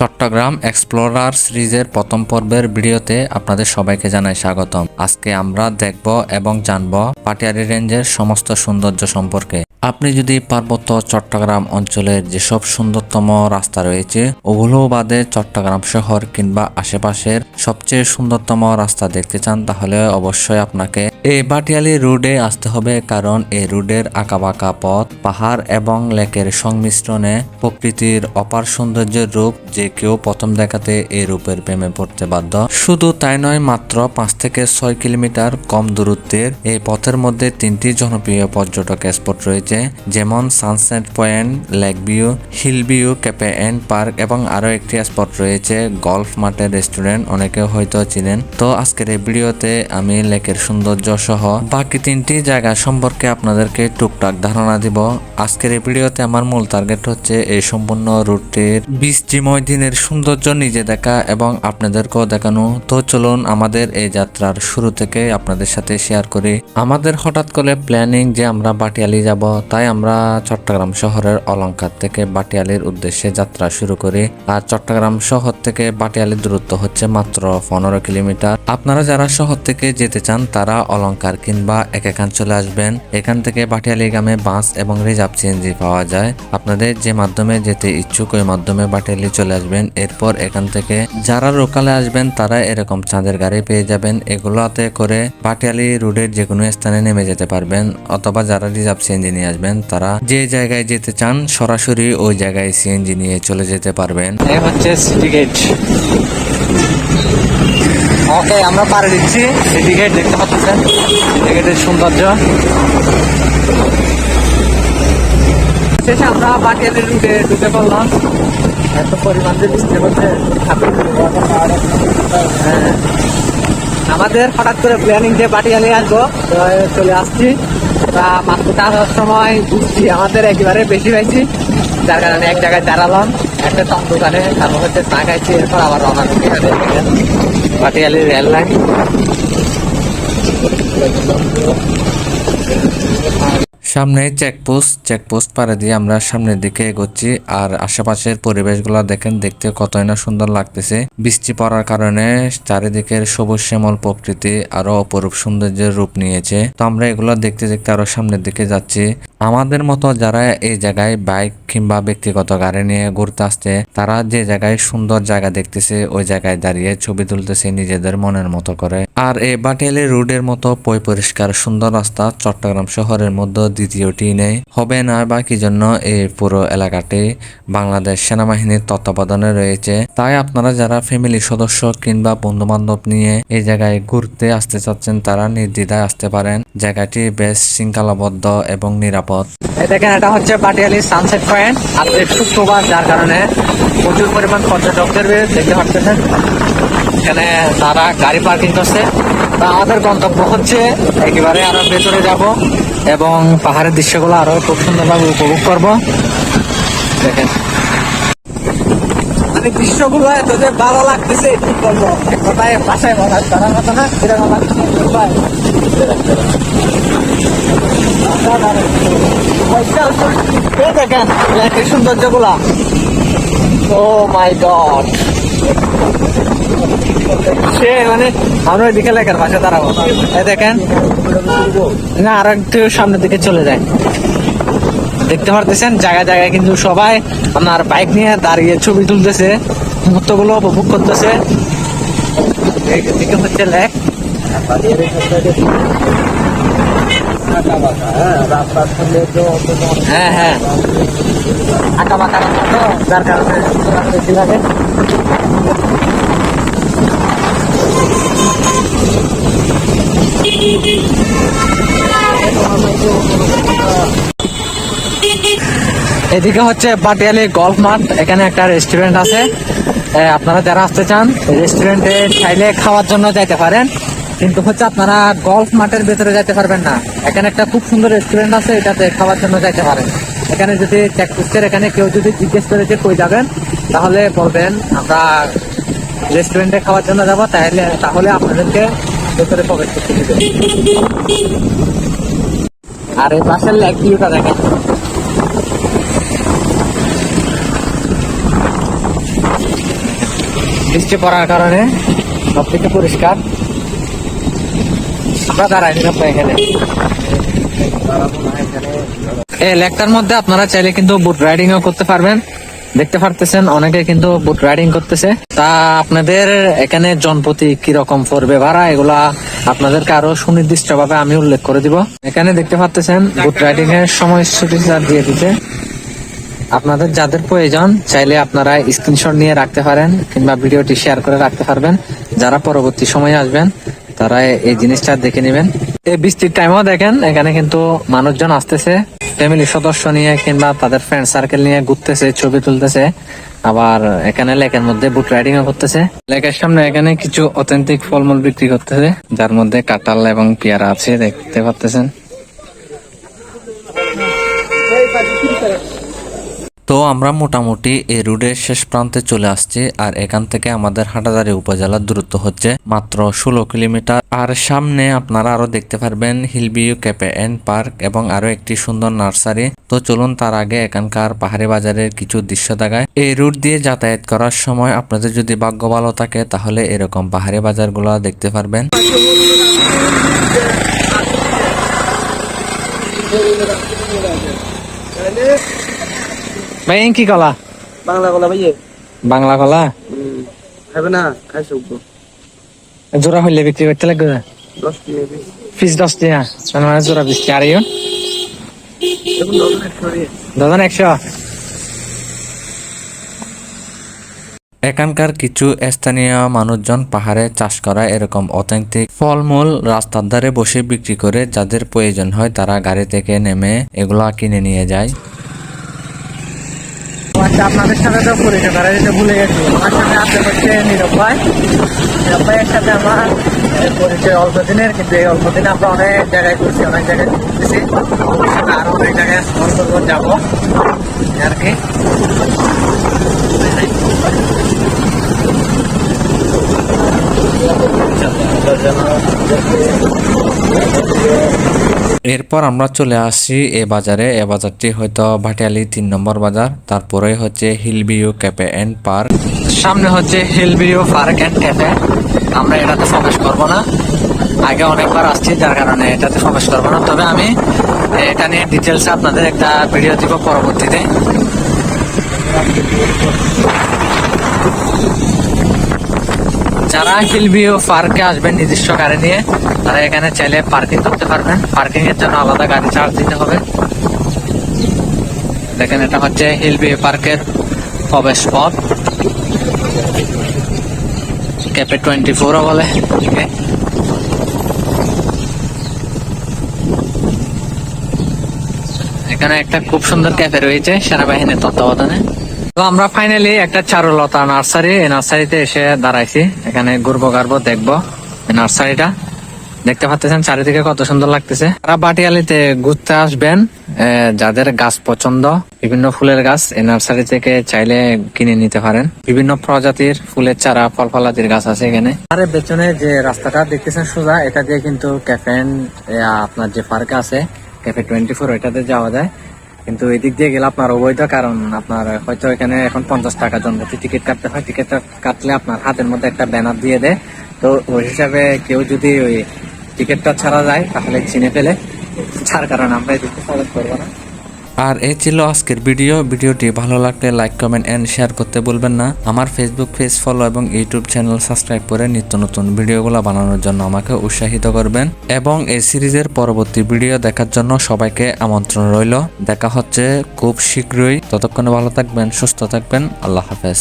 Chittagong explorer সিরিজের প্রথম পর্বের ভিডিওতে আপনাদের সবাইকে জানাই স্বাগতম। আজকে আমরা দেখব এবং জানব পাটিয়ারি রেঞ্জের সমস্ত সৌন্দর্য সম্পর্কে। আপনি যদি পার্বত্য চট্টগ্রাম অঞ্চলের যেসব সুন্দরতম রাস্তা রয়েছে ওগুলো বাদে চট্টগ্রাম শহর কিংবা আশেপাশের সবচেয়ে সুন্দরতম রাস্তা দেখতে চান, তাহলে অবশ্যই আপনাকে এই বাটিয়ালি রোডে আসতে হবে। কারণ এই রোডের আঁকাবাঁকা পথ, পাহাড় এবং লেকের সংমিশ্রণে প্রকৃতির অপার সৌন্দর্যের রূপ যে কেউ প্রথম দেখাতে এই রূপের প্রেমে পড়তে বাধ্য। শুধু তাই নয়, মাত্র পাঁচ থেকে ছয় কিলোমিটার কম দূরত্বের এই পথের মধ্যে তিনটি জনপ্রিয় পর্যটক স্পট রয়েছে। যেমন sunset point lake view hill view cafe and park এবং আরও একটি স্পট রয়েছে গলফ মাঠের রেস্টুরেন্ট অনেকে হয়তো চিনেন। তো আজকের এই ভিডিওতে আমি লেকের সৌন্দর্য সহ বাকি তিনটি জায়গা সম্পর্কে আপনাদেরকে টুকটাক ধারণা দিব। আজকের এই ভিডিওতে আমার মূল টার্গেট হচ্ছে এই সম্পূর্ণ রুটটির বৃষ্টিময় দিনের সৌন্দর্য নিজে দেখা এবং আপনাদেরকেও দেখানো। তো চলুন আমাদের এই যাত্রার শুরু থেকে আপনাদের সাথে শেয়ার করি। আমাদের হঠাৎ করে প্ল্যানিং যে আমরা বাটিয়ালি যাব তাই আমরা চট্টগ্রাম শহরের অলংকার থেকে বাটিয়ালির উদ্দেশ্যে যাত্রা শুরু করি। আর চট্টগ্রাম শহর থেকে বাটিয়ালির দূরত্ব হচ্ছে মাত্র পনেরো কিলোমিটার। আপনারা যারা শহর থেকে যেতে চান, তারা অলংকার কিংবা এক একান চলে আসবেন। এখান থেকে বাটিয়ালি গ্রামে বাস এবং রিজার্ভ সিএনজি পাওয়া যায়। আপনাদের যে মাধ্যমে যেতে ইচ্ছুক, ওই মাধ্যমে বাটিয়ালি চলে আসবেন। এরপর এখান থেকে যারা লোকালে আসবেন, তারা এরকম চাঁদের গাড়ি পেয়ে যাবেন। এগুলোতে করে বাটিয়ালি রোডের যে কোনো স্থানে নেমে যেতে পারবেন। অথবা যারা রিজার্ভ সিএনজি নিয়ে আসবেন, তারা যে জায়গায় যেতে চান সরাসরি ওই জায়গায় সিএনজি নিয়ে চলে যেতে পারবেন। এই হচ্ছে সিটি গেট ওকে আমরা পাড়ে দিচ্ছি সিটি গেট দেখতে পাচ্ছেন? গেটের সৌন্দর্য। শেষে আমরা বাটিয়ালি রুটে ঢুকে পড়লাম। এত পরিমাণ যে বৃষ্টি হচ্ছে হ্যাঁ। আমাদের হঠাৎ করে প্ল্যানিং যে বাটিয়ালি আসব চলে আসছি। তা মাত্র আসার সময় বুঝছি, আমাদের একবারে বেশি হয়েছি। যার কারণে এক জায়গায় দাঁড়ালাম, একটা চাপ দোকানে, তারপর হচ্ছে চা খাইছি, এরপর আবার রওনা করতে হবে পাটিয়ালি রেল লাইন। সামনে চেকপোস্ট চেকপোস্ট পাড়ে দিয়ে আমরা সামনের দিকে এগোচ্ছি। আর আশেপাশের পরিবেশগুলো দেখেন, দেখতে কতই না সুন্দর লাগতেছে। বৃষ্টি পড়ার কারণে চারিদিকের সবুজ শ্যামল প্রকৃতি আরও অপরূপ সৌন্দর্যের রূপ নিয়েছে। তো আমরা এগুলো দেখতে দেখতে আরও সামনের দিকে যাচ্ছি। আমাদের মতো যারা এই জায়গায় বাইক কিংবা ব্যক্তিগত গাড়ি নিয়ে ঘুরতে আসছে, তারা যে জায়গায় সুন্দর জায়গা দেখতেছে, ওই জায়গায় দাঁড়িয়ে ছবি তুলতেছে নিজেদের মনের মতো করে। আর এই বাটিয়ালি রোডের মতো পয় পরিষ্কার সুন্দর রাস্তা চট্টগ্রাম শহরের মধ্যে দ্বিতীয়টি নেই হবে না বা কি জন্য এই পুরো এলাকাটি বাংলাদেশ সেনাবাহিনীর তত্ত্বাবধানে রয়েছে। তাই আপনারা যারা ফ্যামিলি সদস্য কিংবা বন্ধু বান্ধব নিয়ে এই জায়গায় ঘুরতে আসতে চাচ্ছেন, তারা নির্দ্বিধায় আসতে পারেন। জায়গাটি বেশ শৃঙ্খলাবদ্ধ এবং নিরাপদ। দেখেন এটা হচ্ছে পাটিয়ালি সানসেট পয়েন্ট আজকে শুক্রবার, যার কারণে প্রচুর পরিমাণ পর্যটকদের দেখতে পাচ্ছেন। এখানে তারা গাড়ি পার্কিং করছে। তা আমাদের গন্তব্য হচ্ছে একেবারে আরও ভেতরে যাব এবং পাহাড়ের দৃশ্যগুলো আরও খুব সুন্দরভাবে উপভোগ করব। দেখেন। মানে দৃশ্যগুলো এত যে ভালো লাগতেছে, কি করব কথায় বাসায় মনে করার মতো না, এরকম লেকের সৌন্দর্যগুলা। ও মাই গড। সে মানে আমরা ওইদিকে লেখার পাশে দাঁড়াবো। দেখেন। না, আর একটু সামনের দিকে চলে যায়। দেখতে পারতেছেন, জায়গায় জায়গায় কিন্তু সবাই আপনার বাইক নিয়ে দাঁড়িয়ে ছবি তুলতেছে, মুহূর্তগুলো উপভোগ করতেছে। এদিকে হচ্ছে লেক হ্যাঁ হ্যাঁ। আঁকা বাঁকা যার কারণে। এদিকে হচ্ছে পাটিয়ালি গল্ফ মাঠ, এখানে একটা রেস্টুরেন্ট আছে। আপনারা যারা আসতে চান রেস্টুরেন্টে চাইলে খাওয়ার জন্য যাইতে পারেন। কিন্তু হচ্ছে আপনারা গল্ফ মাঠের ভেতরে যাইতে পারবেন না। এখানে একটা খুব সুন্দর রেস্টুরেন্ট আছে, এটাতে খাওয়ার জন্য যাইতে পারেন। এখানে যদি চেকপোস্টের এখানে কেউ যদি জিজ্ঞেস করে যে কই যাবেন, তাহলে বলবেন, আমরা রেস্টুরেন্টে খাওয়ার জন্য যাব, তাহলে তাহলে আপনাদেরকে ভেতরে প্রবেশ করতে দিবে আর এই পাশের লেক ভিউটা বৃষ্টি পড়ার কারণে সব থেকে পরিষ্কার। আমরা দাঁড়াই নিলাম এখানে। এই লেকটার মধ্যে আপনারা চাইলে কিন্তু বুট রাইডিংও করতে পারবেন। দেখতে পারতেছেন, অনেকে কিন্তু বুট রাইডিং করতেছে। তা আপনাদের এখানে জনপ্রতি কি রকম পড়বে ভাড়া, এগুলা আপনাদেরকে আরও সুনির্দিষ্ট ভাবে আমি উল্লেখ করে দিব। এখানে দেখতে পারতেছেন বুট রাইডিং এর সময়সূচি দিয়ে দিতে আপনাদের যাদের প্রয়োজন, চাইলে আপনারা স্ক্রিনশট নিয়ে রাখতে পারেন, কিংবা ভিডিওটি শেয়ার করে রাখতে পারবেন। যারা পরবর্তী সময়ে আসবেন, তারা এই জিনিসটা দেখে নেবেন। এই বৃষ্টির টাইমও দেখেন, এখানে কিন্তু মানুষজন আসতেছে। ফ্যামিলি সদস্য নিয়ে কিংবা তাদের ফ্রেন্ড সার্কেল নিয়ে ঘুরতেছে, ছবি তুলতেছে, আবার এখানে লেকের মধ্যে বুট রাইডিং ও করতেছে। লেকের সামনে এখানে কিছু অথেন্টিক ফলমূল বিক্রি করতেছে, যার মধ্যে কাঁঠাল এবং পেয়ারা আছে, দেখতে পাচ্তেছেন তো আমরা মোটামুটি এই রুটের শেষ প্রান্তে চলে আসছি, আর এখান থেকে আমাদের হাটাদারি উপজেলার দূরত্ব হচ্ছে মাত্র ষোলো কিলোমিটার। আর সামনে আপনারা আরও দেখতে পারবেন হিলবিউ ক্যাপে এন্ড পার্ক এবং আরও একটি সুন্দর নার্সারি। তো চলুন তার আগে এখানকার পাহাড়ি বাজারের কিছু দৃশ্য দেখায় এই রুট দিয়ে যাতায়াত করার সময় আপনাদের যদি ভাগ্য ভালো থাকে, তাহলে এরকম পাহাড়ি বাজারগুলো দেখতে পারবেন। ভাই কি কলা? বাংলা গলা ভাইয়ে। বাংলা কলা? খাবে না খাই সব জোড়া হইলে বিক্রি করতে লাগবে? না পিস দশ টাকা মানে জোড়া বিশ টাকা আর করে দাদা একশো। এখানকার কিছু স্থানীয় মানুষজন পাহাড়ে চাষ করা এরকম অথেন্টিক ফলমূল রাস্তার ধারে বসে বিক্রি করে যাদের প্রয়োজন হয় তারা গাড়ি থেকে নেমে এগুলা কিনে নিয়ে যায়। আপনাদের সাথে তো পরিচয় করা যেতে ভুলে গেছি। আমার সাথে আছে হচ্ছে নীরব ভাই। সাথে আমার পরিচয় অল্প দিনের, কিন্তু এই অল্প দিনে আমরা অনেক জায়গায় ঘুরছি, অনেক জায়গায় ঘুরতেছি। আরও আরও অনেক জায়গায় যাব যাব। আর কি। এরপর আমরা চলে আসি এ বাজারে। এ বাজারটি হয়তো ভাটিয়ালি তিন নম্বর বাজার। তারপরে হচ্ছে হিলবিউ ক্যাফে এন্ড পার্ক। সামনে হচ্ছে hill view park and cafe. আমরা এটাতে প্রবেশ করব না। আগে অনেকবার আসছি, যার কারণে এটাতে প্রবেশ করব না। তবে আমি এটা নিয়ে ডিটেলস আপনাদের একটা ভিডিও দিব পরবর্তীতে। যারা হিল ভিউ পার্কে আসবেন নির্দিষ্ট গাড়ি নিয়ে, তারা এখানে চাইলে পার্কিং করতে পারবেন। পার্কিং এর জন্য আলাদা গাড়ি চার্জ দিতে হবে। দেখেন, এটা হচ্ছে হিল ভিউ পার্কের প্রবেশ পথ। ক্যাপে টোয়েন্টি ফোরও বলে এখানে একটা খুব সুন্দর ক্যাফে রয়েছে, সেনাবাহিনীর তত্ত্বাবধানে। তো আমরা ফাইনালি একটা চারুলতা নার্সারি এই নার্সারিতে এসে দাঁড়াইছি। এখানে ঘুরবো গারবো দেখব নার্সারিটা দেখতে পাচ্ছেন চারিদিকে কত সুন্দর লাগতেছে। তারা বাটিয়ালিতে ঘুরতে আসবেন যাদের গাছ পছন্দ, বিভিন্ন ফুলের গাছ এই নার্সারি থেকে চাইলে কিনে নিতে পারেন। বিভিন্ন প্রজাতির ফুলের চারা ফল ফলাদির গাছ আছে এখানে। আর পেছনে যে রাস্তাটা দেখতেছেন সোজা, এটা দিয়ে কিন্তু ক্যাফেন আপনার যে পার্ক আছে ক্যাফে টোয়েন্টি ফোর ওইটাতে যাওয়া যায়। কিন্তু এদিক দিয়ে গেলে আপনার অবৈধ, কারণ আপনার হয়তো এখানে এখন পঞ্চাশ টাকা জন্য টিকিট কাটতে হয়। টিকিট কাটলে আপনার হাতের মধ্যে একটা ব্যানার দিয়ে দেয়। তো ওই হিসাবে কেউ যদি ওই টিকিটটা ছাড়া যায়, তাহলে চিনে ফেলে। যার কারণে আমরা এদিকে ফলো করব না। আর এ ছিল আজকের ভিডিও। ভিডিওটি ভালো লাগলে লাইক, কমেন্ট অ্যান্ড শেয়ার করতে বলবেন না। আমার ফেসবুক পেজ ফলো এবং ইউটিউব চ্যানেল সাবস্ক্রাইব করে নিত্য নতুন ভিডিওগুলো বানানোর জন্য আমাকে উৎসাহিত করবেন। এবং এই সিরিজের পরবর্তী ভিডিও দেখার জন্য সবাইকে আমন্ত্রণ রইল। দেখা হচ্ছে খুব শীঘ্রই। ততক্ষণে ভালো থাকবেন, সুস্থ থাকবেন। আল্লাহ হাফেজ।